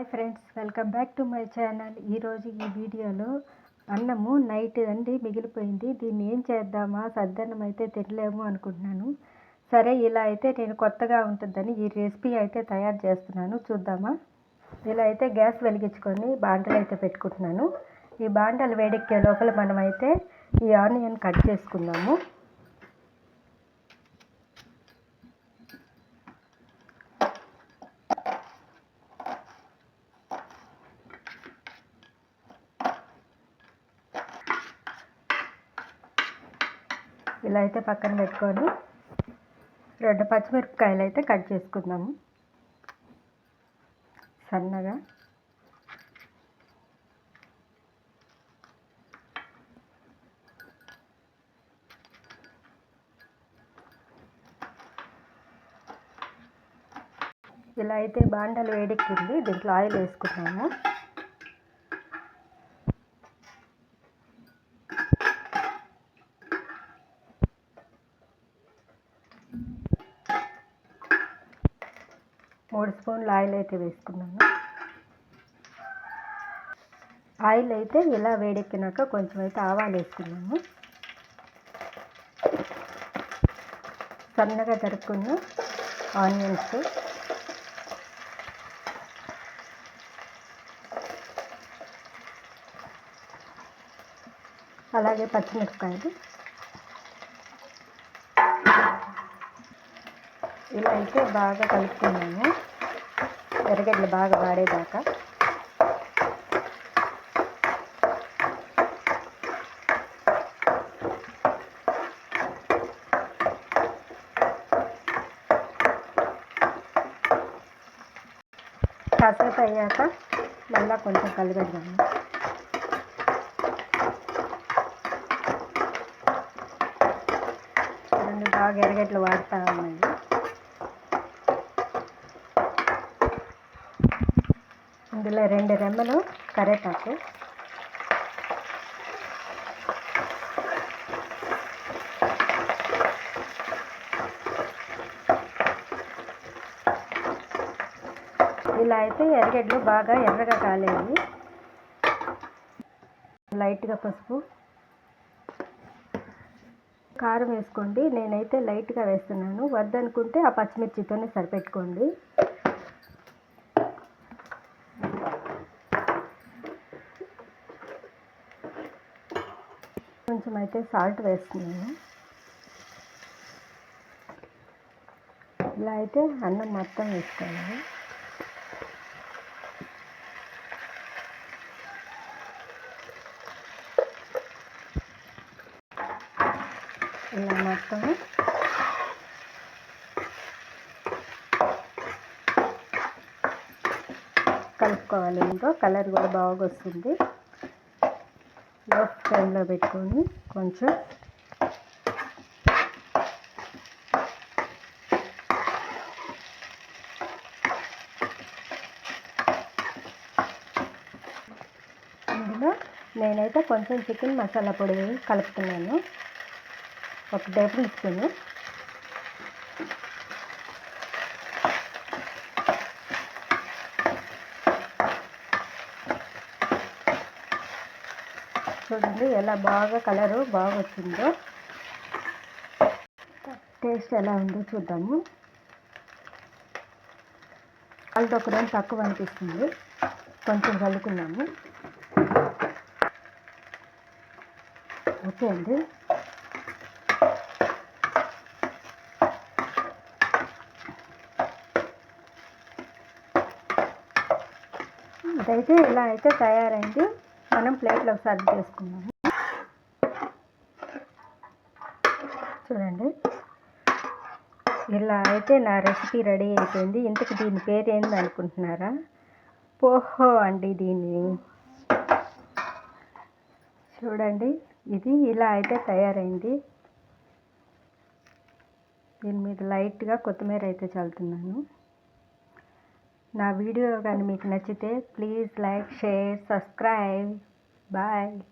Hi friends welcome back to my channel. ఈరోజు ఈ వీడియోలో అన్నము నైట్ అండి మిగిలిపోయింది. దీన్ని ఏం చేద్దామా సద్దన్నం అయితే తినలేము అనుకుంటున్నాను. సరే ఇలా అయితే నేను కొత్తగా ఉంటుందని ఈ రెసిపీ అయితే తయారు చేస్తున్నాను. చూద్దామా? ఇలా అయితే గ్యాస్ వెలిగించుకొని బాండలు అయితే పెట్టుకుంటున్నాను. ఈ బాండలు వేడెక్కే లోపల మనమైతే ఈ ఆనియన్ కట్ చేసుకుందాము. ఇలా అయితే పక్కన పెట్టుకొని రెండు పచ్చిమిరపకాయలు అయితే కట్ చేసుకుందాము. సన్నగా. ఇలా అయితే బాండలు వేడెక్కింది. దీంట్లో ఆయిల్ వేసుకున్నాము. మూడు స్పూన్లు ఆయిల్ అయితే వేసుకున్నాను. ఆయిల్ అయితే ఇలా వేడెక్కినాక కొంచెం అయితే ఆవాలు వేసుకున్నాము సన్నగా తరుక్కున్న ఆనియన్స్. అలాగే పచ్చిమిరపకాయలు. ఇలా అయితే బాగా కలుపుకున్నాము. ఎర్రగడ్డలు బాగా వాడేదాకా. కాసేపు అయ్యాక మళ్ళీ కొంచెం కలిపెడదాము రెండు బాగా ఎర్రగడ్డలు వాడుతూ ఉన్నాయి ఇందులో రెండు రెమ్మలు కరేపాకు ఇలా అయితే ఎర్రగడ్డలు బాగా ఎర్రగా కాలేవి. లైట్గా పసుపు. కారం వేసుకోండి. నేనైతే లైట్గా వేస్తున్నాను. వద్దనుకుంటే ఆ పచ్చిమిర్చితోనే సరిపెట్టుకోండి. కొంచెం అయితే సాల్ట్ వేసుకున్నాను. ఇలా అయితే అన్నం మొత్తం వేసుకోవాలి. ఇలా మొత్తం కలుపుకోవాలి. ఇంకో కలర్ కూడా బాగా వస్తుంది. లో ఫ్లేమ్లో పెట్టుకొని కొంచెం ఇందులో నేనైతే కొంచెం చికెన్ మసాలా పొడి కలుపుతున్నాను. ఒక టేబుల్ స్పూను. చూడండి ఎలా బాగా కలరు బాగా వచ్చిందో టేస్ట్ ఎలా ఉందో చూద్దాము. వాళ్ళతో ఒక తక్కువ అనిపిస్తుంది. కొంచెం కలుపుకున్నాము ఓకే అండి. ఇదైతే ఇలా అయితే తయారైంది. మనం ప్లేట్లో సర్వ్ చేసుకున్నాము చూడండి. ఇలా అయితే నా రెసిపీ రెడీ అయిపోయింది. ఇంతకు దీని పేరు ఏంది అనుకుంటున్నారా? పోహో అండి దీన్ని. చూడండి. ఇది ఇలా అయితే తయారైంది. దీని మీద లైట్గా కొత్తిమీర అయితే చల్లుతున్నాను. నా వీడియో కానీ మీకు నచ్చితే please like share subscribe. Bye.